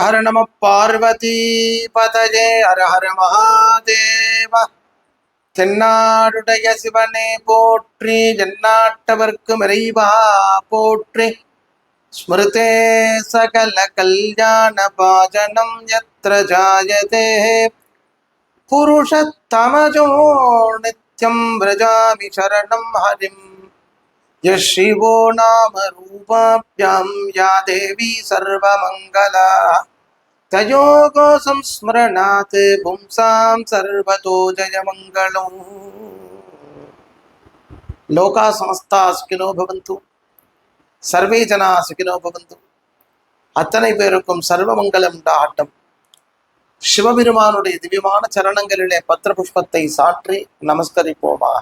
ஹர நம பார்வதி பதஜே ஹர ஹர மகாதேவ தென்னாடுடைய சிவனே போற்றி ஜன்னாட்டவர்க்கும் இறைவா போற்றி ஸ்மிருதே சகல கல்யாண பாஜனம் யத்ர ஜாயதே புருஷத்தமஜோ நித்யம் விரஜாமி சரணம் ஹரிம் यः शिवो नाम रूपाभ्यां या देवी सर्वमङ्गला தயோகோ சம்ஸ்மரணாத் பும்சாம் சர்வதோ ஜயமங்கலம் லோகா சமஸ்தா சுகினோ பவந்து சர்வே ஜனா சுகினோ பவந்து அத்தனை பேருக்கும் சர்வமங்கலம் உண்டாகட்டும். சிவபெருமானுடைய திவ்யமான சரணங்களிலே பத்திர புஷ்பத்தை சாற்றி நமஸ்கரிப்போமா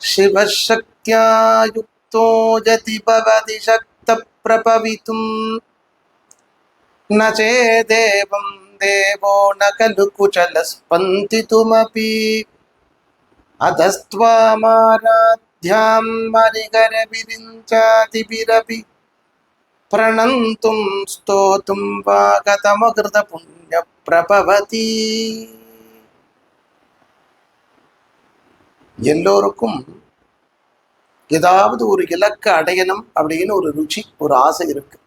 சிவசக்தியா ஜதி பவதி சக்தி शक्तप्रपवितुं न चेदेवं देवो न खलु कुशलस्पन्दितुमपि अधस्त्वामाराध्यां मरिकरविरिञ्चातिभिरपि प्रणन्तुं स्तोतुं वा गतमकृतपुण्यप्रभवति எல்லோருக்கும் ஏதாவது ஒரு இலக்கை அடையணும் அப்படின்னு ஒரு ருச்சி ஒரு ஆசை இருக்கு.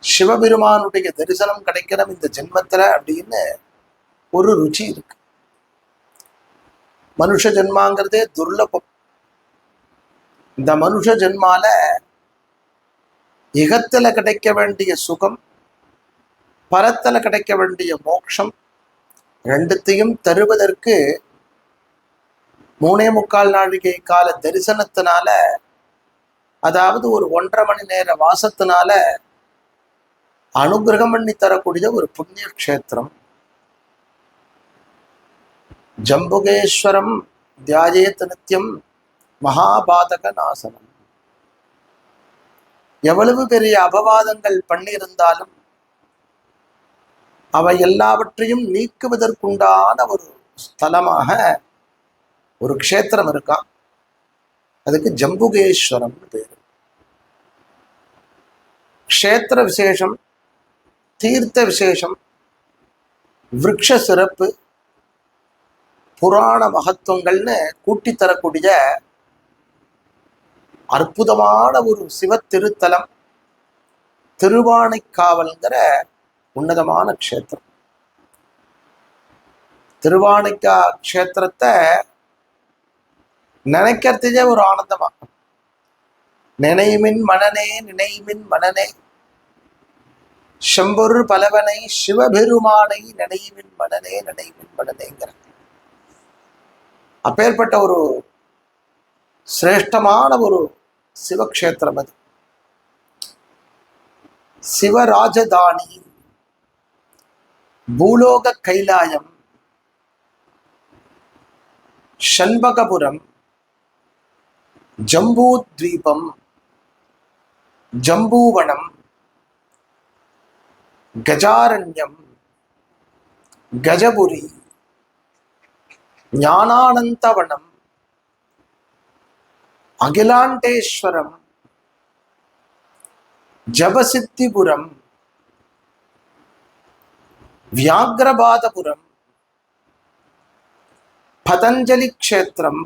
சிவபெருமானுடைய தரிசனம் கிடைக்கணும் இந்த ஜென்மத்துல அப்படின்னு ஒரு ருச்சி இருக்கு. மனுஷ ஜென்மாங்கிறதே துர்லபம். இந்த மனுஷ ஜென்மால இகத்துல கிடைக்க வேண்டிய சுகம் பரத்துல கிடைக்க வேண்டிய மோட்சம் ரெண்டுத்தையும் தருவதற்கு மூணே முக்கால் நாழிகை கால தரிசனத்தினால அதாவது ஒரு ஒன்றரை மணி நேர வாசத்தினால அனுகிரகம் பண்ணி தரக்கூடிய ஒரு புண்ணிய கஷேத்திரம். ஜம்புகேஸ்வரம் தியாஜேத் நித்தியம் மகாபாதக நாசனம். எவ்வளவு பெரிய அபவாதங்கள் பண்ணியிருந்தாலும் அவை எல்லாவற்றையும் நீக்குவதற்குண்டான ஒரு ஸ்தலமாக ஒரு க்ஷேத்திரம் இருக்கான் அதுக்கு ஜம்புகேஸ்வரம்னு பேர். க்ஷேத்திர விசேஷம் தீர்த்த விசேஷம் விரக்ஷ சிறப்பு புராண மகத்துவங்கள்னு கூட்டி தரக்கூடிய அற்புதமான ஒரு சிவ திருத்தலம் திருவானைக்காவல்ங்கிற உன்னதமான க்ஷேத்திரம். திருவானைக்கா க்ஷேத்திரத்தை நினைக்கிறதுக்கே ஒரு ஆனந்தமா? நினைமின் மனநே நினைமின் மனநே. செம்பொரு பலவனை சிவபெருமானை நினைவின் மனநே நினைவின் மனநேங்கிற அப்பேற்பட்ட ஒரு சிரேஷ்டமான ஒரு சிவக்ஷேத்திரம் அது. சிவராஜதானி பூலோக கைலாயம் ஷண்பகபுரம் ஜம்பூத்வீபம் ஜம்பூவனம் கஜாரண்யம் கஜபுரி ஞானானந்தவனம் அகிலாண்டேஸ்வரம் ஜபசித்திபுரம் வியாகிரபாதபுரம் பதஞ்சலி க்ஷேத்திரம்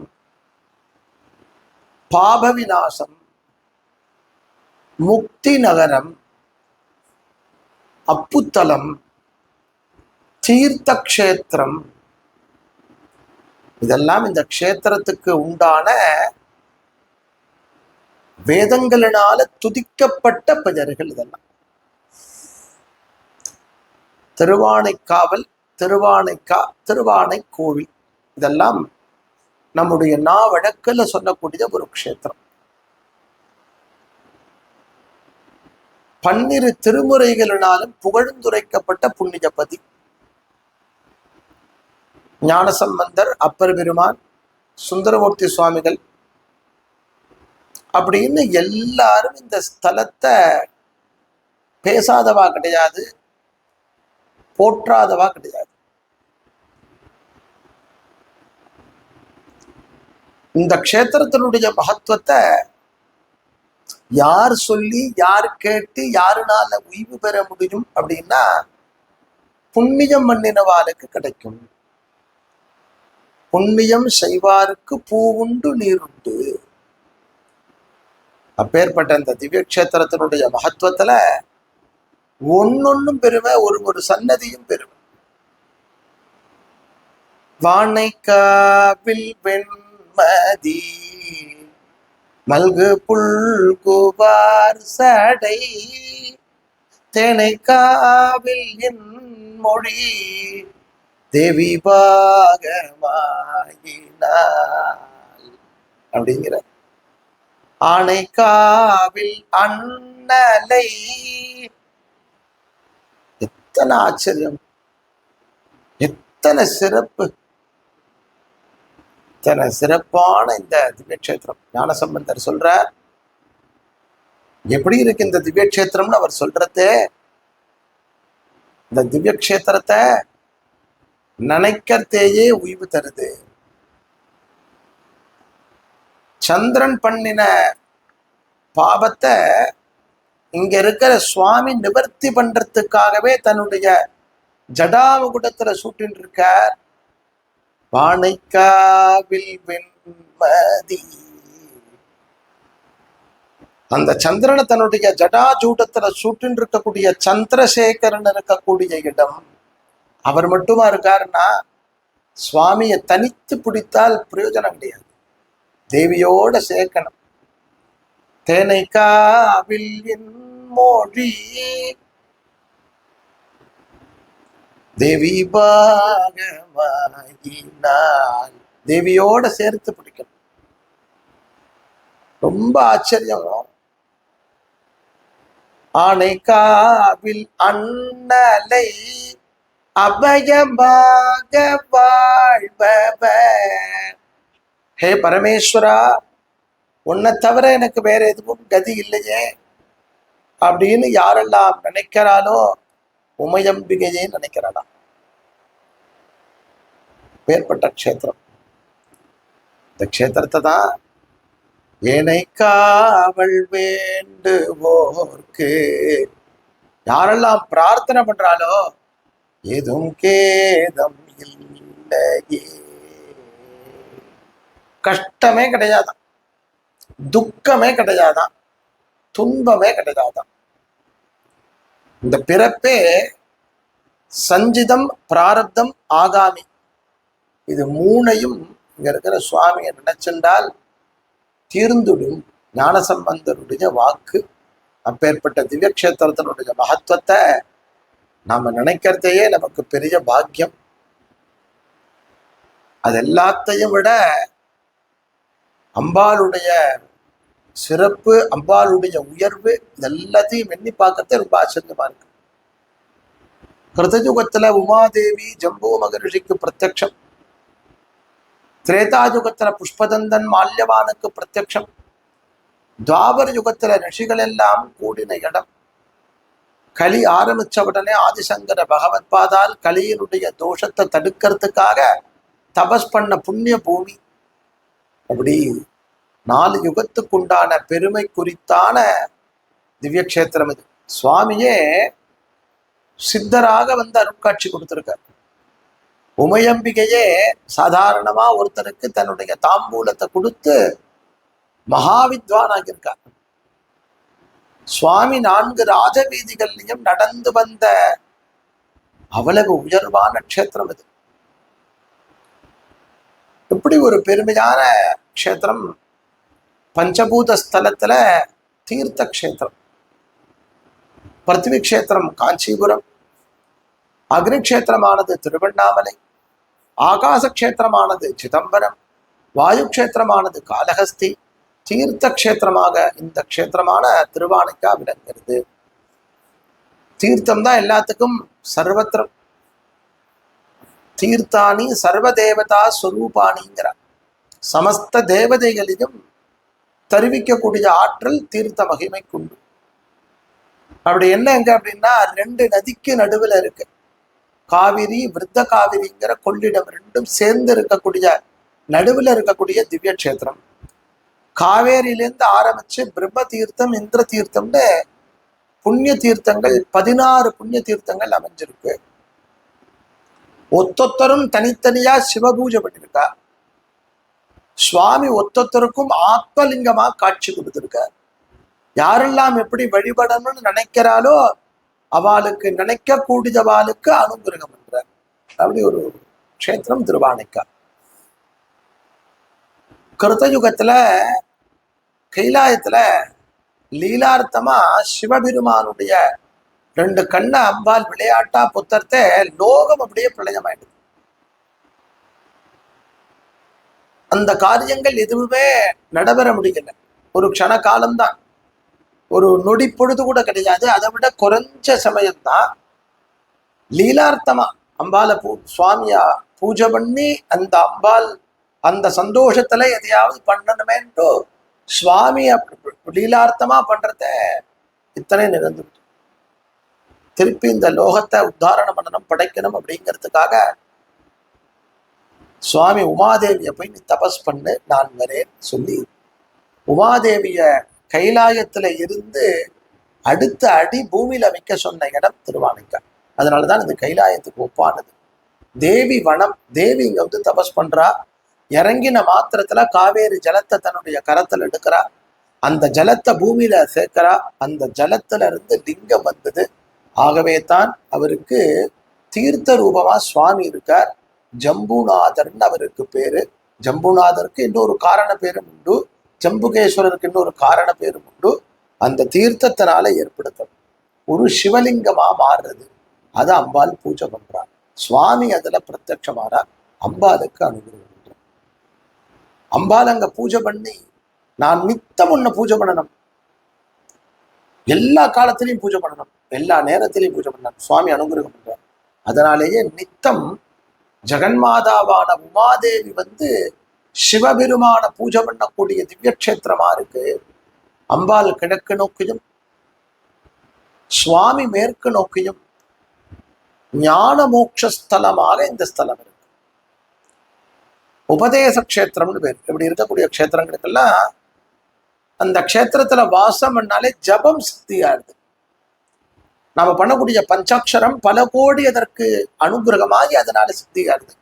பாபவிநாசம் முக்தி நகரம் அப்புத்தலம் தீர்த்த க்ஷேத்திரம் இதெல்லாம் இந்த க்ஷேத்திரத்துக்கு உண்டான வேதங்களினால துதிக்கப்பட்ட பெயர்கள் இதெல்லாம். திருவானைக்காவல் திருவானைக்கா திருவானை கோவில் இதெல்லாம் நம்முடைய நா வழக்கில் சொல்லக்கூடிய ஒரு க்ஷேத்திரம். பன்னிரு திருமுறைகளினாலும் புகழ்ந்துரைக்கப்பட்ட புண்ணியபதி. ஞானசம்பந்தர் அப்பர் பெருமான் சுந்தரமூர்த்தி சுவாமிகள். அப்படின்னு எல்லாரும் இந்த ஸ்தலத்தை பேசாதவா கிடையாது போற்றாதவா கிடையாது. இந்த க்ஷேத்திரத்தினுடைய மகத்துவத்தை யார் சொல்லி யார் கேட்டு யாருனால உய்வு பெற முடியும் அப்படின்னா புண்ணியம் மண்ணினவாளுக்கு கிடைக்கும். புண்ணியம் செய்வாருக்கு பூவுண்டு நீருண்டு அப்பேற்பட்ட இந்த திவ்ய கஷேத்திரத்தினுடைய மகத்துவத்துல ஒன்னொன்னும் பெருமை ஒரு ஒரு சன்னதியும் பெருமை வானைக்காவில் மதி. மல்கு புல் புல்குவார் சடை. தெனைக்காவில் என் மொழி. தேவி பாகமாயினாள். அப்படிங்கிற. ஆனைக்காவில் அண்ணலை. எத்தனை ஆச்சரியம். எத்தனை சிறப்பு. அத்தனை சிறப்பான இந்த திவ்யக்ஷேத்திரம். ஞானசம்பந்தர் சொல்றார் எப்படி இருக்கு இந்த திவ்யக்ஷேத்திரம்னு அவர் சொல்றது? இந்த திவ்யக்ஷேத்திரத்தை நினைக்கிறதேயே உய்வு தருது. சந்திரன் பண்ணின பாவத்தை இங்க இருக்கிற சுவாமி நிவர்த்தி பண்றதுக்காகவே தன்னுடைய ஜடாவகுடத்துல சூட்டின்னு இருக்கார் வானைக்காவில் வெண்மதி. அந்த சந்திரனை தன்னுடைய ஜடாஜூடத்துல சூட்டின்னு இருக்கக்கூடிய சந்திரசேகரன் இருக்கக்கூடிய இடம். அவர் மட்டுமா இருக்காருன்னா சுவாமியை தனித்து பிடித்தால் பிரயோஜனம் கிடையாது. தேவியோட சேர்க்கணும். தேனைக்காவில் என் மொழி தேவி பாகமாகினாள் தேவியோட சேர்த்து பிடிக்கணும். ரொம்ப ஆச்சரியம். ஆனைக்காவில் அண்ணலை அபயமாக வாழ்பவர். ஹே பரமேஸ்வரா உன்னை தவிர எனக்கு வேற எதுவும் கதி இல்லையே. அப்படின்னு யாரெல்லாம் நினைக்கிறாளோ உமையம்பிகையே நினைக்கிறாளாம் பேர்பட்ட க்ஷேத்திரம். இந்த க்ஷேத்திரத்தை தான் ஏனை காவல் வேண்டுவோர்க்கு யாரெல்லாம் பிரார்த்தனை பண்றாலோ எதுவும் கேதம் இல்லையே. கஷ்டமே கிடையாதான் துக்கமே கிடையாதான் துன்பமே கிடையாதான் இந்த பிறப்பே சஞ்சிதம் பிராரப்தம் ஆகாமி. இது மூணையும் இங்க இருக்கிற சுவாமியை நினைச்சென்றால் தீர்ந்துடும் ஞானசம்பந்தருடைய வாக்கு. அப்பேற்பட்ட திவ்யக்ஷேத்திரத்தினுடைய மகத்துவத்தை நாம நினைக்கிறதையே நமக்கு பெரிய பாக்கியம். அது எல்லாத்தையும் விட அம்பாளுடைய சிறப்பு அம்பாளுடைய உயர்வு எல்லாத்தையும் எண்ணி பார்க்கறதே ரொம்ப ஆச்சரியமா இருக்கு. கிருதயுகத்துல உமாதேவி ஜம்பு மகரிஷிக்கு பிரத்யக்ஷம். திரேதாயுகத்துல புஷ்பதந்தன் மால்யவானுக்கு பிரத்யக்ஷம். துவாபர யுகத்துல ரிஷிகள் எல்லாம் கூடின இடம். களி ஆரம்பிச்ச உடனே ஆதிசங்கர பகவத் பாதால் கலியினுடைய தோஷத்தை தடுக்கிறதுக்காக தபஸ் பண்ண புண்ணிய பூமி. அப்படி நாலு யுகத்துக்குண்டான பெருமை குறித்தான திவ்யக்ஷேத்திரம் இது. சுவாமியே சித்தராக வந்து அருட்காட்சி கொடுத்துருக்கார். உமையம்பிகையே சாதாரணமா ஒருத்தருக்கு தன்னுடைய தாம்பூலத்தை கொடுத்து மகாவித்வான் ஆகியிருக்கார் சுவாமி நான்கு ராஜவீதிகள்லையும் நடந்து வந்த அவ்வளவு உயர்வான க்ஷேத்திரம் இது. இப்படி ஒரு பெருமையான க்ஷேத்திரம் பஞ்சபூத ஸ்தலத்தில் தீர்த்த க்ஷேத்திரம் பிருத்திவி க்ஷேத்திரம் காஞ்சிபுரம். அக்னி க்ஷேத்திரமானது திருவண்ணாமலை. ஆகாச க்ஷேத்திரமானது சிதம்பரம். வாயு க்ஷேத்திரமானது காலஹஸ்தி தீர்த்த க்ஷேத்திரமாக இந்த க்ஷேத்திரமான திருவானைக்கா விளங்குகிறது. தீர்த்தம் தான் எல்லாத்துக்கும் சர்வத்திரம். தீர்த்தானி சர்வதேவதா ஸ்வரூபானிங்கிறார் சமஸ்த தேவதைகளையும் தருவிக்கக்கூடிய ஆற்றல் தீர்த்த மகிமை மகிமைக்குண்டு. அப்படி என்ன எங்க அப்படின்னா ரெண்டு நதிக்கு நடுவில் இருக்கு. காவிரி விருத்த காவிரிங்கிற கொள்ளிடம் ரெண்டும் சேர்ந்து இருக்கக்கூடிய நடுவில் இருக்கக்கூடிய திவ்ய கஷேத்திரம். காவேரியிலேருந்து ஆரம்பிச்சு பிரம்ம தீர்த்தம் இந்திர தீர்த்தம்னு புண்ணிய தீர்த்தங்கள் பதினாறு புண்ணிய தீர்த்தங்கள் அமைஞ்சிருக்கு. ஒத்தொத்தரும் தனித்தனியா சிவபூஜை பண்ணிருக்கா. சுவாமி ஒத்தொத்தருக்கும் ஆத்மலிங்கமா காட்சி கொடுத்திருக்கார். யாரெல்லாம் எப்படி வழிபடணும்னு நினைக்கிறாளோ அவளுக்கு நினைக்க கூடியவாளுக்கு அனுகிரகம் என்றார் அப்படி ஒரு க்ஷேத்திரம் திருவானைக்கா. கிருத்தயுகத்துல கைலாயத்துல லீலார்த்தமா சிவபெருமானுடைய ரெண்டு கண்ணை அம்பால் விளையாட்டா புத்தர்த்த லோகம் அப்படியே பிரளயமாயிடுது. அந்த காரியங்கள் எதுவுமே நடைபெற முடியல. ஒரு க்ஷண காலம்தான் ஒரு நொடி பொழுது கூட கிடையாது. அதை விட குறைஞ்ச சமயம்தான். லீலார்த்தமா அம்பால பூ சுவாமியா பூஜை பண்ணி அந்த அம்பாள் அந்த சந்தோஷத்துல எதையாவது பண்ணணுமேன்ட்டு சுவாமி லீலார்த்தமா பண்றத இத்தனை நிகழ்ந்துட்டு திருப்பி இந்த லோகத்தை உத்தாரணம் பண்ணணும் படைக்கணும் அப்படிங்கிறதுக்காக சுவாமி உமாதேவியை போய் நீ தபஸ் பண்ணு நான் வரேன் சொல்லி உமாதேவிய கைலாயத்துல இருந்து அடுத்த அடி பூமியில வைக்க சொன்ன இடம் திருவானைக்கா அதனாலதான் இந்த கைலாயத்துக்கு ஒப்பானது. தேவி வனம் தேவி இங்க வந்து தபஸ் பண்றா. இறங்கின மாத்திரத்துல காவேரி ஜலத்தை தன்னுடைய கரத்துல எடுக்கிறா. அந்த ஜலத்தை பூமியில சேர்க்கிறா. அந்த ஜலத்துல இருந்து லிங்கம் வந்தது. ஆகவே தான் அவருக்கு தீர்த்த ரூபமா சுவாமி இருக்கார். ஜம்புநாதர்னு அவருக்கு பேரு. ஜம்புநாதருக்கு இன்னொரு காரண பேரும் உண்டு. ஜம்புகேஸ்வரருக்கு இன்னொரு காரண பேரும் உண்டு. அந்த தீர்த்தத்தினால ஏற்படுத்தும் ஒரு சிவலிங்கமா மாறுறது. அது அம்பாள் பூஜை பண்றார் சுவாமி அதுல பிரத்யட்சமாறார் அம்பாளுக்கு அனுகிரகம் அம்பாள் அங்க பூஜை பண்ணி நான் நித்தம் உன்னை பூஜை பண்ணணும். எல்லா காலத்திலையும் பூஜை பண்ணணும். எல்லா நேரத்திலையும் பூஜை பண்ணணும். சுவாமி அனுகிரகம் பண்றார். அதனாலேயே நித்தம் ஜெகன்மாதாவான உமாதேவி வந்து சிவபெருமான பூஜை பண்ணக்கூடிய திவ்யக்ஷேத்திரமா இருக்கு. அம்பாள் கிழக்கு நோக்கியும் சுவாமி மேற்கு நோக்கியும் ஞான மோட்சஸ்தலமாக இந்த ஸ்தலம் இருக்கு. உபதேச கஷேத்திரம்னு பேர். இப்படி இருக்கக்கூடிய க்ஷேத்திரங்களுக்கெல்லாம் அந்த க்ஷேத்திரத்துல வாசம் பண்ணாலே ஜபம் சித்தியாடுது நாம பண்ணக்கூடிய பஞ்சாட்சரம் பல கோடி அதற்கு அனுகிரகமாகி அதனால சித்தியாடுது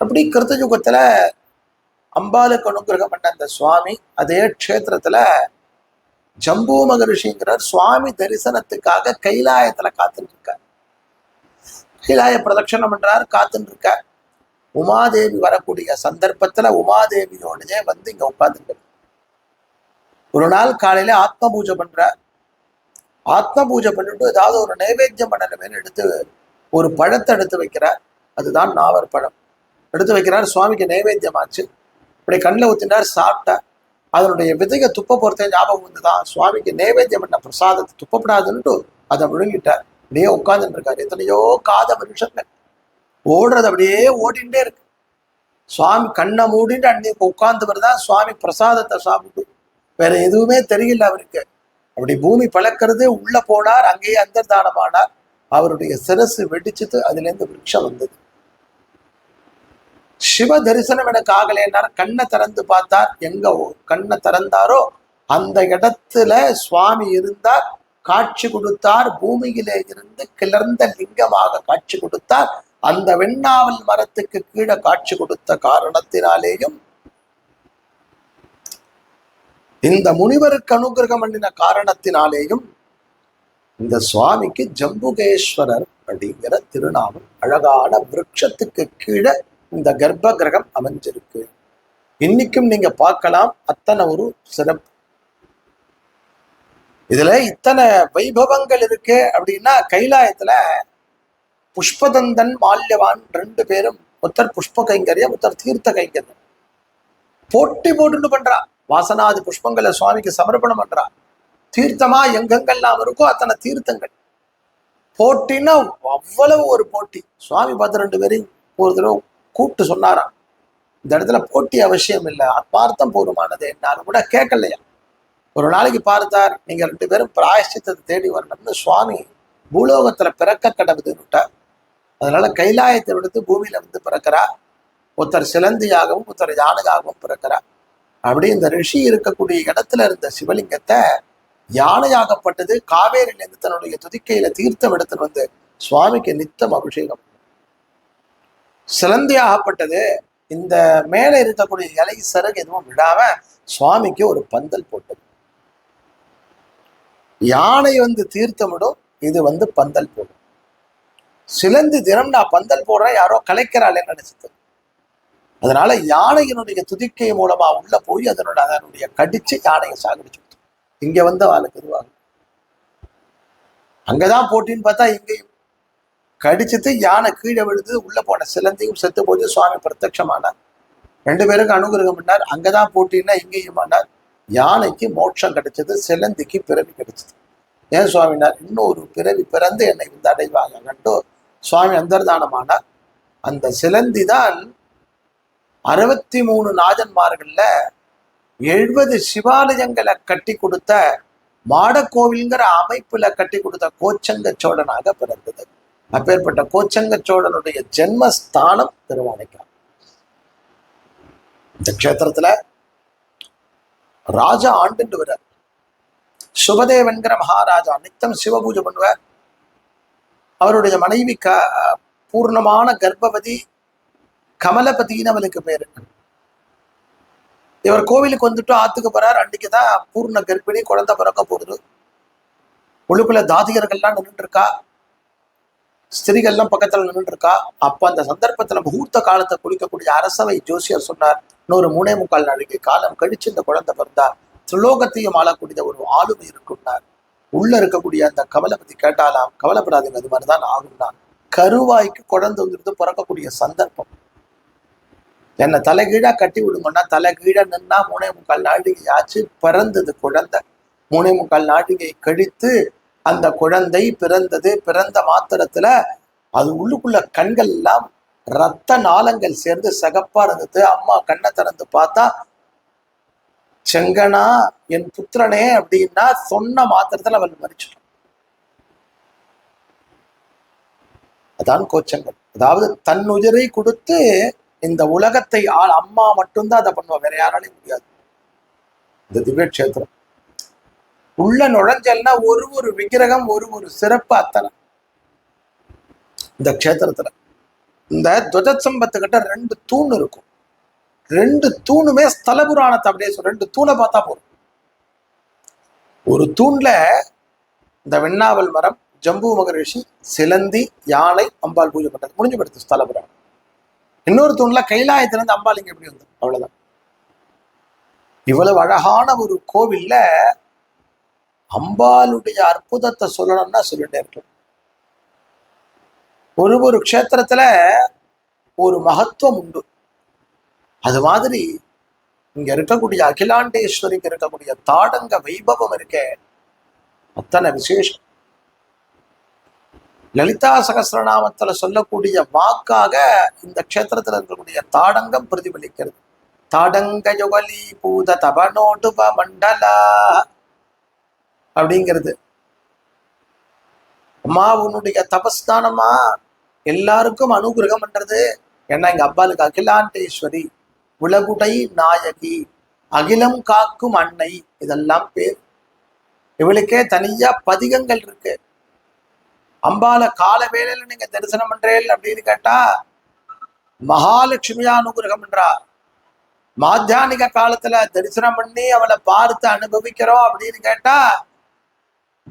அப்படி கிருத்த யுகத்துல அம்பாளுக்கு அனுகிரகம் பண்ண அந்த சுவாமி அதே க்ஷேத்திரத்துல ஜம்பு மகரிஷிங்கிறார் சுவாமி தரிசனத்துக்காக கைலாயத்துல காத்துட்டு இருக்கார் கைலாய பிரதட்சணம் பண்றார் காத்துட்டு இருக்கார் உமாதேவி வரக்கூடிய சந்தர்ப்பத்துல உமாதேவியோடயே வந்து இங்க உட்கார்ந்துட்டு ஒரு நாள் காலையில ஆத்ம பூஜை பண்றார். ஆத்ம பூஜை பண்ணிட்டு ஏதாவது ஒரு நைவேத்தியம் பண்ணணுமேனு எடுத்து ஒரு பழத்தை எடுத்து வைக்கிறார். அதுதான் நாவர் பழம். எடுத்து வைக்கிறார் சுவாமிக்கு நைவேத்தியம் ஆச்சு. இப்படி கண்ணில் ஊத்தினார் சாப்பிட்டார். அதனுடைய விதையை துப்ப பொறுத்த ஞாபகம் வந்துதான் சுவாமிக்கு நைவேத்தியம் பண்ண பிரசாதத்தை துப்பப்படாதுன்னுட்டு அதை விழுங்கிட்டார். அப்படியே உட்காந்துட்டு இருக்காரு. எத்தனையோ காத மனுஷங்க ஓடுறது அப்படியே ஓடிண்டே இருக்கு. சுவாமி கண்ணை மூடிட்டு அன்னைக்கு உட்காந்து வருதா சுவாமி பிரசாதத்தை சாப்பிட்டு. வேற எதுவுமே தெரியல அவருக்கு. அப்படி பூமி பழக்கிறது உள்ள போனார் அங்கேயே அந்தர்தானமானார். அவருடைய சிரசு வெடிச்சுட்டு அதுலேருந்து விருட்சம் வந்தது. சிவ தரிசனம் எனக்கு ஆகலைன்னார். கண்ணை திறந்து பார்த்தார். எங்க கண்ணை திறந்தாரோ? அந்த இடத்துல சுவாமி இருந்தார். காட்சி கொடுத்தார். பூமியிலே இருந்து கிளர்ந்த லிங்கமாக காட்சி கொடுத்தார். அந்த வெண்ணாவல் மரத்துக்கு கீழே காட்சி கொடுத்த காரணத்தினாலேயும் இந்த முனிவருக்கு அனுகிரகம் பண்ணின காரணத்தினாலேயும் இந்த சுவாமிக்கு ஜம்புகேஸ்வரர் அப்படிங்கிற திருநாமம் அழகான விருட்சத்துக்கு கீழே இந்த கர்ப்ப கிரகம் அமைஞ்சிருக்கு. இன்னைக்கும் நீங்க பார்க்கலாம். அத்தனை ஒரு சிறப்பு. இதுல இத்தனை வைபவங்கள் இருக்கு அப்படின்னா கைலாயத்துல புஷ்பதந்தன் மால்யவான் ரெண்டு பேரும் ஒருத்தர் புஷ்ப கைங்கரியம் ஒருத்தர் தீர்த்த கைங்கரியம். போட்டி போட்டுன்னு பண்றா வாசனாதி புஷ்பங்களை சுவாமிக்கு சமர்ப்பணம் பண்றா. தீர்த்தமா எங்கெங்கெல்லாம் இருக்கோ அத்தனை தீர்த்தங்கள். போட்டின்னா அவ்வளவு ஒரு போட்டி. சுவாமி பார்த்து ரெண்டு பேரையும் ஒரு தடவை கூப்பிட்டு சொன்னாராம். இந்த இடத்துல போட்டி அவசியம் இல்லை. ஆத்மார்த்தம் பூர்வமானது என்னாலும் கூட கேட்கலையா? ஒரு நாளைக்கு பார்த்தார் நீங்க ரெண்டு பேரும் பிராயஷ்சித்தத்தை தேடி வரணும்னு சுவாமி பூலோகத்துல பிறக்க கடவுதுன்னுட்டார் அதனால கைலாயத்தை விடுத்து பூமியில வந்து பிறக்கிறா ஒருத்தர் சிலந்தியாகவும் ஒருத்தர் யானையாகவும் பிறக்கிறார். அப்படி இந்த ரிஷி இருக்கக்கூடிய இடத்துல இருந்த சிவலிங்கத்தை யானையாகப்பட்டது காவேரியிலிருந்து தன்னுடைய துதிக்கையில தீர்த்தம் எடுத்துட்டு வந்து சுவாமிக்கு நித்தம் அபிஷேகம். சிலந்தியாகப்பட்டது இந்த மேல இருக்கக்கூடிய இலை சருகு எதுவும் விடாம சுவாமிக்கு ஒரு பந்தல் போட்டது. யானை வந்து தீர்த்தமிடும் இது வந்து பந்தல் போடும். சிலந்தி தினம் நான் பந்தல் போடுறேன் யாரோ கலைக்கிறாளேன்னு நினைச்சது அதனால யானையினுடைய துதிக்கை மூலமா உள்ள போய் அதனோட அதனுடைய கடிச்சு யானையை சாகடிச்சு இங்க வந்து அவளுக்கு இதுவாகும் அங்கதான் போட்டின்னு பார்த்தா இங்கேயும் கடிச்சிட்டு யானை கீழே விழுது உள்ள போன சிலந்தியும் செத்து போச்சு. சுவாமி பிரத்யட்சமானார் ரெண்டு பேருக்கும் அனுகிரகம் பண்ணார். அங்கதான் போட்டின்னா இங்கேயும் ஆனார் யானைக்கு மோட்சம் கிடைச்சது சிலந்திக்கு பிறவி கிடைச்சது. ஏன் சுவாமினார்? இன்னொரு பிறவி பிறந்து என்னை வந்து அடைவாங்க கண்டு சுவாமி அந்தர்தானமானார். அந்த சிலந்தி தான் அறுபத்தி மூணு நாஜன்மார்கள்ல எழுபது சிவாலயங்களை கட்டி கொடுத்த மாடக்கோவில்ங்கிற அமைப்புல கட்டி கொடுத்த கோச்சங்க சோழனாக பிறந்தது. அப்பேற்பட்ட கோச்சங்க சோழனுடைய ஜென்மஸ்தானம் திருவானைக்கால். இந்த கஷேத்திரத்துல ராஜா ஆண்டுண்டு வர சுபதேவன்கிற மகாராஜா நித்தம் சிவபூஜை பண்ணுவார். அவருடைய மனைவி க பூர்ணமான கர்ப்பவதி கமலபதினு அவளுக்கு பேரு. இவர் கோவிலுக்கு வந்துட்டு ஆத்துக்கு போறார். அன்னைக்கு தான் பூர்ண கர்ப்பிணி குழந்தை பிறக்க போகுது. ஒழுக்குல தாதிகர்கள்லாம் நின்றுட்டு இருக்கா ஸ்திரிகள்லாம் பக்கத்துல நின்றுட்டு இருக்கா அப்ப அந்த சந்தர்ப்பத்துல முகூர்த்த காலத்தை குளிக்கக்கூடிய அரசவை ஜோசியர் சொன்னார் இன்னொரு மூணே முக்கால் நாளைக்கு காலம் கழிச்சு இந்த குழந்தை பிறந்தா திரிலோகத்தையும் ஆளக்கூடிய ஒரு ஆளுமை இருக்குன்னார் உள்ள இருக்கக்கூடிய அந்த கமலபதி கேட்டாலாம் கவலைப்படாதீங்க அது மாதிரிதான் ஆகும்னா கருவாய்க்கு குழந்தை வந்துட்டு பிறக்கக்கூடிய சந்தர்ப்பம். என்னை தலைகீழா கட்டி விடுங்கன்னா தலைகீழா நின்னா மூணே முக்கால் நாழிகை ஆச்சு பிறந்தது குழந்தை. மூணே முக்கால் நாட்டிகை கழித்து அந்த குழந்தை பிறந்தது பிறந்த மாத்திரத்துல அது உள்ளுக்குள்ள கண்கள் எல்லாம் ரத்த நாளங்கள் சேர்ந்து சகப்பா இருந்தது. அம்மா கண்ணை திறந்து பார்த்தா செங்கனா என் புத்திரனே அப்படின்னா சொன்ன மாத்திரத்துல அவள் மறிச்சிட்டான் அதான் கோச்சங்கள். அதாவது தன் உயிரை கொடுத்து இந்த உலகத்தை ஆள் அம்மா மட்டும்தான் அதை பண்ணுவா. வேற யாராலையும் முடியாது. இந்த திவ்ய கஷேத்திரம் உள்ள நுழைஞ்சல்னா ஒரு ஒரு விக்கிரகம் ஒரு ஒரு சிறப்பு அத்தனை. இந்த க்ஷேத்திரத்துல. இந்த துவஜசம்பத்துக்கிட்ட ரெண்டு தூண் இருக்கும். ரெண்டு தூணுமே ஸ்தல புராணத்தை அப்படியே சொல்ல ரெண்டு தூணை பார்த்தா போதும். ஒரு தூண்ல இந்த வெண்ணாவல் மரம் ஜம்பு மகரிஷி சிலந்தி யானை அம்பாள் பூஜை பண்றது. முடிஞ்சு படுத்து ஸ்தல புராணம். இன்னொரு தூண்ல கைலாயத்திலிருந்து அம்பாள் எப்படி வந்து அவ்வளவுதான். இவ்வளவு அழகான ஒரு கோவில்ல அம்பாளுடைய அற்புதத்தை சொல்லணும்னா சொல்லிட்டே இருக்கும் ஒரு ஒரு க்ஷேத்திரத்துல ஒரு மகத்துவம் உண்டு. அது மாதிரி இங்க இருக்கக்கூடிய அகிலாண்டேஸ்வரிக்கு இருக்கக்கூடிய தாடங்க வைபவம் இருக்க. அத்தனை விசேஷம். லலிதா சகசிரநாமத்தில் சொல்லக்கூடிய வாக்காக இந்த க்ஷேத்திரத்தில் இருக்கக்கூடிய தாடங்கம் பிரதிபலிக்கிறது. தாடங்க யுகலி பூத தபனோடுப மண்டலா அப்படிங்கிறது. அம்மா உன்னுடைய தபஸ்தானமா? எல்லாருக்கும் அனுகிரகம் பண்றது. ஏன்னா எங்க அப்பாளுக்கு அகிலாண்டேஸ்வரி உலகுடை நாயகி அகிலம் காக்கும் அன்னை இதெல்லாம் பேர். இவளுக்கே தனியா பதிகங்கள் இருக்கு. அம்பால கால வேலையில நீங்க தரிசனம் பண்றேன் அப்படின்னு கேட்டா மகாலட்சுமியா அனுகிரகம் என்றார் மாத்தியானிக காலத்துல தரிசனம் பண்ணி அவளை பார்த்து அனுபவிக்கிறோம் அப்படின்னு கேட்டா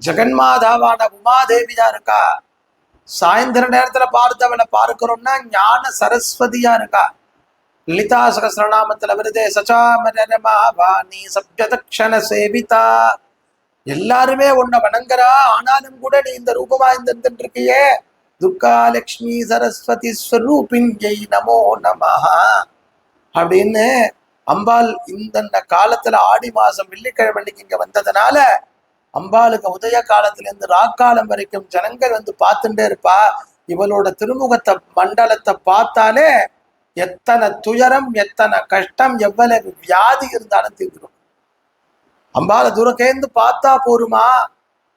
ஜெகன்மாதாவான உமாதேவியா இருக்கா. சாயந்தர நேரத்துல பார்த்து அவளை பார்க்கிறோம்னா ஞான சரஸ்வதியா இருக்கா. லலிதா சகசிரநாமத்துல வருதே சச்சாமரமாபாணி சப்ஜதக்ஷண சேவிதா. எல்லாருமே உன்னை வணங்குறா. ஆனாலும் கூட நீ இந்த ரூபமா இருந்துட்டு இருக்கியே துர்கா லக்ஷ்மி சரஸ்வதி ஸ்வரூபின்யை நமோ நமஹா. அப்படின்னு அம்பாள் இந்த காலத்துல ஆடி மாசம் வெள்ளிக்கிழமைக்கு இங்க வந்ததுனால அம்பாளுக்கு உதய காலத்துல இருந்து ராக்காலம் வரைக்கும் ஜனங்கள் வந்து பார்த்துட்டே இருப்பா. இவளோட திருமுகத்தை மண்டலத்தை பார்த்தாலே எத்தனை துயரம் எத்தனை கஷ்டம் எவ்வளவு வியாதி இருந்தாலும் தீர்ந்துடும் அம்பால தூரக்கேந்து பார்த்தா போருமா?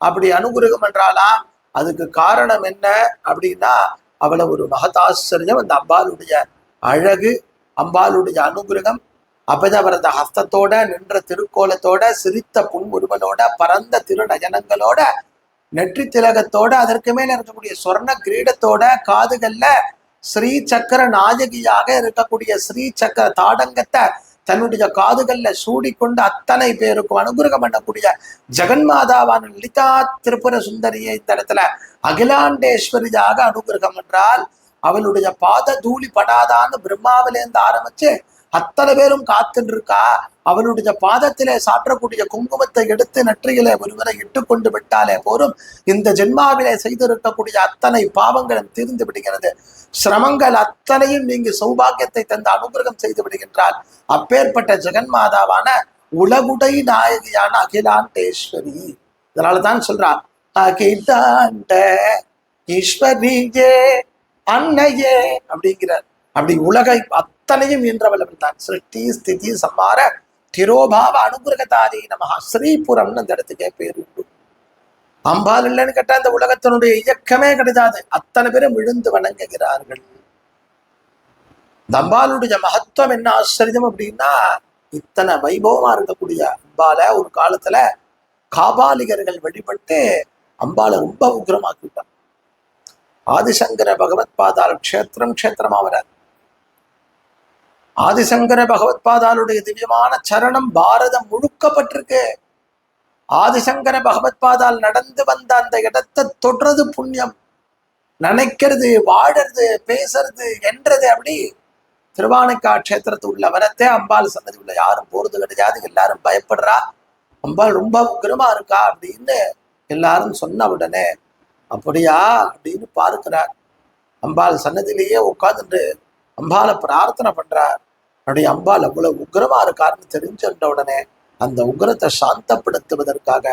அப்படி அனுகிரகம் பண்றாளாம் அதுக்கு காரணம் என்ன அப்படின்னா அவளை ஒரு மகதாச்சரியம் அந்த அம்பாளுடைய அழகு அம்பாளுடைய அனுகிரகம். அபதவரத ஹஸ்தத்தோட நின்ற திருக்கோலத்தோட சிரித்த புன்முருவனோட பரந்த திருநயனங்களோட நெற்றி திலகத்தோட அதற்கு மேல இருக்கக்கூடிய சொர்ண கிரீடத்தோட காதுகள்ல ஸ்ரீ சக்கர நாயகியாக இருக்கக்கூடிய ஸ்ரீ சக்கர தாடங்கத்தை தன்னுடைய காதுகள்ல சூடிக்கொண்டு அத்தனை பேருக்கும் அனுகிரகம் பண்ணக்கூடிய ஜெகன்மாதாவான லலிதா திரிபுர சுந்தரியை இந்த இடத்துல அகிலாண்டேஸ்வரியாக அனுகிரகம் என்றால் அவளுடைய பாத தூளி படாதான்னு பிரம்மாவிலேருந்து ஆரம்பிச்சு அத்தனை பேரும் காத்துட்டு இருக்கா அவளுடைய பாதத்திலே சாற்றக்கூடிய குங்குமத்தை எடுத்து நெற்றியிலே ஒருவரை இட்டுக்கொண்டு விட்டாலே போரும். இந்த ஜென்மாவிலே செய்திருக்கக்கூடிய அத்தனை பாவங்களும் தீர்ந்து விடுகிறது. சிரமங்கள் அத்தனையும் நீங்க சௌபாகியத்தை தந்து அனுகிரகம் செய்து விடுகின்றால் அப்பேற்பட்ட ஜெகன்மாதாவான உலகுடை நாயகியான அகிலாண்டேஸ்வரி. இதனாலதான் சொல்றா அகிலாண்ட ஈஸ்வரியே அன்னையே அப்படிங்கிறார். அப்படி உலகை அத்தனையும் என்றவள் தான் சிருஷ்டி ஸ்திதி சம்மார திரோபாவ அனுகிரகதாதி நம ஸ்ரீபுரம்னு அந்த இடத்துக்கே பேர் உண்டு. அம்பாள் இல்லைன்னு கேட்டா இந்த உலகத்தினுடைய இயக்கமே கிடையாது. அத்தனை பேரும் விழுந்து வணங்குகிறார்கள். இந்த அம்பாளுடைய மகத்துவம் என்ன ஆச்சரியம் அப்படின்னா இத்தனை வைபவமா இருக்கக்கூடிய அம்பால ஒரு காலத்துல காபாலிகர்கள் வழிபட்டு அம்பாளை ரொம்ப உக்ரமாக்கிட்டான் ஆதிசங்கர பகவத் பாதால் க்ஷேத்திரம் க்ஷேத்திரமா வராது ஆதிசங்கர பகவத் பாதாளுடைய திவ்யமான சரணம் பாரதம் முழுக்கப்பட்டிருக்கு. ஆதிசங்கர பகவத் பாதால் நடந்து வந்த அந்த இடத்தை தொடுறது புண்ணியம். நினைக்கிறது வாழறது பேசுறது என்றது அப்படி. திருவானைக்கா கஷேத்திரத்து உள்ள வரத்தே அம்பாள் சன்னதி உள்ள யாரும் போறது கிடையாது. எல்லாரும் பயப்படுறா. அம்பாள் ரொம்ப உக்கிரமா இருக்கா அப்படின்னு எல்லாரும் சொன்ன உடனே அப்படியா? அப்படின்னு பார்க்கிறார். அம்பாள் சன்னதியிலேயே உட்கார்ந்துட்டு அம்பாலை பிரார்த்தனை பண்றார். அப்படியே அம்பாள் அவ்வளவு உக்கிரமா இருக்காருன்னு தெரிஞ்சிருந்த உடனே அந்த உக்ரத்தை சாந்தப்படுத்துவதற்காக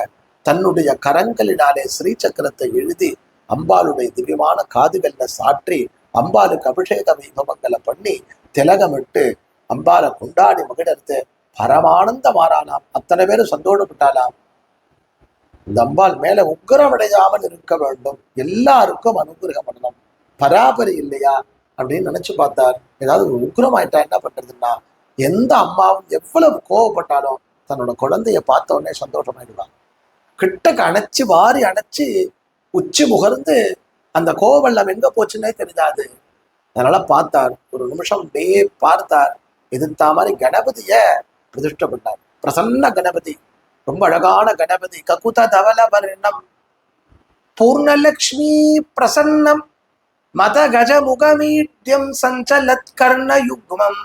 தன்னுடைய கரங்களினாலே ஸ்ரீ சக்கரத்தை எழுதி அம்பாளுடைய திவ்யமான காதுகள்ல சாற்றி அம்பாளுக்கு அபிஷேக வைபவங்களை பண்ணி திலகமிட்டு அம்பாலை கொண்டாடி மகிழர்த்து பரமானந்த மாறானாம் அத்தனை பேரும் சந்தோஷப்பட்டாலாம். இந்த அம்பாள் மேல உக்கரமடையாமல் இருக்க வேண்டும். எல்லாருக்கும் அனுகிரகம் பண்ணணும். பராபரி இல்லையா? அப்படின்னு நினைச்சு பார்த்தார். ஏதாவது ஒரு உக்ரமாயிட்டா என்ன பண்றதுன்னா எந்த அம்மாவும் எவ்வளவு கோவப்பட்டாலும் தன்னோட குழந்தைய பார்த்த உடனே சந்தோஷமாயிடுவான் கிட்டக்கு அணைச்சு வாரி அணைச்சு உச்சி முகர்ந்து அந்த கோவெல்லாம் எங்க போச்சுன்னே தெரியாது. அதனால பார்த்தார். ஒரு நிமிஷம் அப்படியே பார்த்தார். எதிர்த்தா மாதிரி கணபதிய பிரதிஷ்ட பண்ணார். பிரசன்ன கணபதி. ரொம்ப அழகான கணபதி. ககுத தவல வர்ணம். பூர்ணலக்ஷ்மி பிரசன்னம். மத கஜ முகமீட்யம் சஞ்சலத் கர்ண யுக்மம்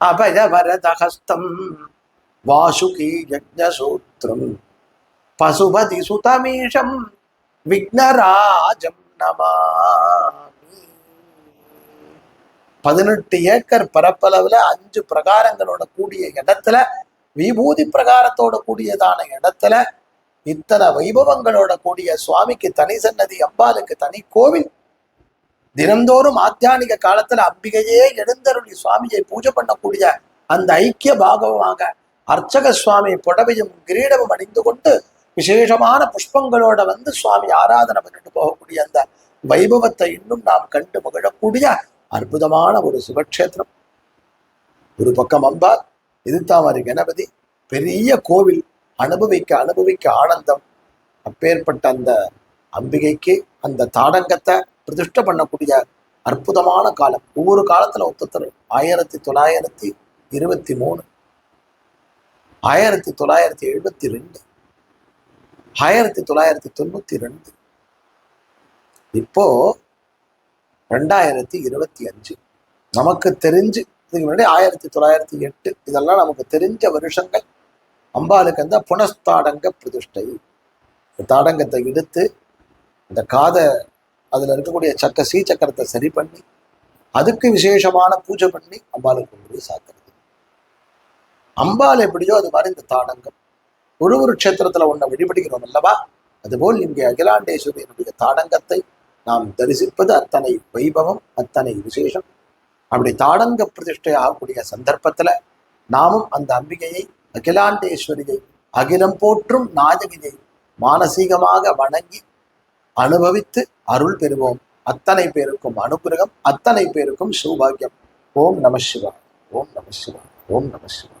அபய வரதஹஸ்தம் வாசுகி யஜ்ஞசூத்ரம் பசுபதி சுதமீஷம் விக்னராஜம் நமாமி. பதினெட்டு ஏக்கர் பரப்பளவுல அஞ்சு பிரகாரங்களோட கூடிய இடத்துல விபூதி பிரகாரத்தோட கூடியதான இடத்துல இத்தனை வைபவங்களோட கூடிய சுவாமிக்கு தனி சன்னதி அம்பாளுக்கு தனி கோவில் தினந்தோறும் ஆத்தியானிக காலத்துல அம்பிகையே எழுந்தருளி சுவாமியை பூஜை பண்ணக்கூடிய அந்த ஐக்கிய பாகவமாக அர்ச்சக சுவாமி புடவையும் கிரீடமும் அணிந்து கொண்டு விசேஷமான புஷ்பங்களோட வந்து சுவாமி ஆராதனை பண்ணிட்டு போகக்கூடிய அந்த வைபவத்தை இன்னும் நாம் கண்டு மகிழக்கூடிய அற்புதமான ஒரு சிவக்ஷேத்திரம். ஒரு பக்கம் அம்பாள் எதிர்த்தாமரி கணபதி பெரிய கோவில் அனுபவிக்க அனுபவிக்க ஆனந்தம். அப்பேற்பட்ட அந்த அம்பிகைக்கு அந்த தாடங்கத்தை பிரதிஷ்டை பண்ணக்கூடிய அற்புதமான காலம். ஒவ்வொரு காலத்துல ஒத்துத்தர். ஆயிரத்தி தொள்ளாயிரத்தி இருபத்தி மூணு. ஆயிரத்தி தொள்ளாயிரத்தி எழுபத்தி ரெண்டு. ஆயிரத்தி தொள்ளாயிரத்தி தொண்ணூத்தி ரெண்டு. இப்போ ரெண்டாயிரத்தி இருபத்தி அஞ்சு. நமக்கு தெரிஞ்சு இதுக்கு முன்னாடி ஆயிரத்தி தொள்ளாயிரத்தி எட்டு. இதெல்லாம் நமக்கு தெரிஞ்ச வருஷங்கள். அம்பாளுக்கு அந்த புனஸ்தாடங்க பிரதிஷ்டை. தாடங்கத்தை எடுத்து இந்த காதை அதுல இருக்கக்கூடிய சக்க சீ சக்கரத்தை சரி பண்ணி அதுக்கு விசேஷமான பூஜை பண்ணி அம்பாளுக்கு கொண்டு போய் சாத்துறது. அம்பாள் எப்படியோ அது மாதிரி இந்த தாடங்கம். ஒரு ஒரு க்ஷேத்திரத்தில் ஒன்றை வழிபடுகிறோம் அல்லவா? அதுபோல் இங்கே அகிலாண்டேஸ்வரியனுடைய தாடங்கத்தை நாம் தரிசிப்பது அத்தனை வைபவம் அத்தனை விசேஷம். அப்படி தாடங்க பிரதிஷ்டை ஆகக்கூடிய சந்தர்ப்பத்துல நாமும் அந்த அம்பிகையை அகிலாண்டேஸ்வரியை அகிலம் போற்றும் நாயகியை மானசீகமாக வணங்கி அனுபவித்து அருள் பெறுவோம். அத்தனை பேருக்கும் அனுகிரகம் அத்தனை பேருக்கும் சௌபாகியம். ஓம் நம சிவா ஓம் நம சிவா ஓம் நம சிவா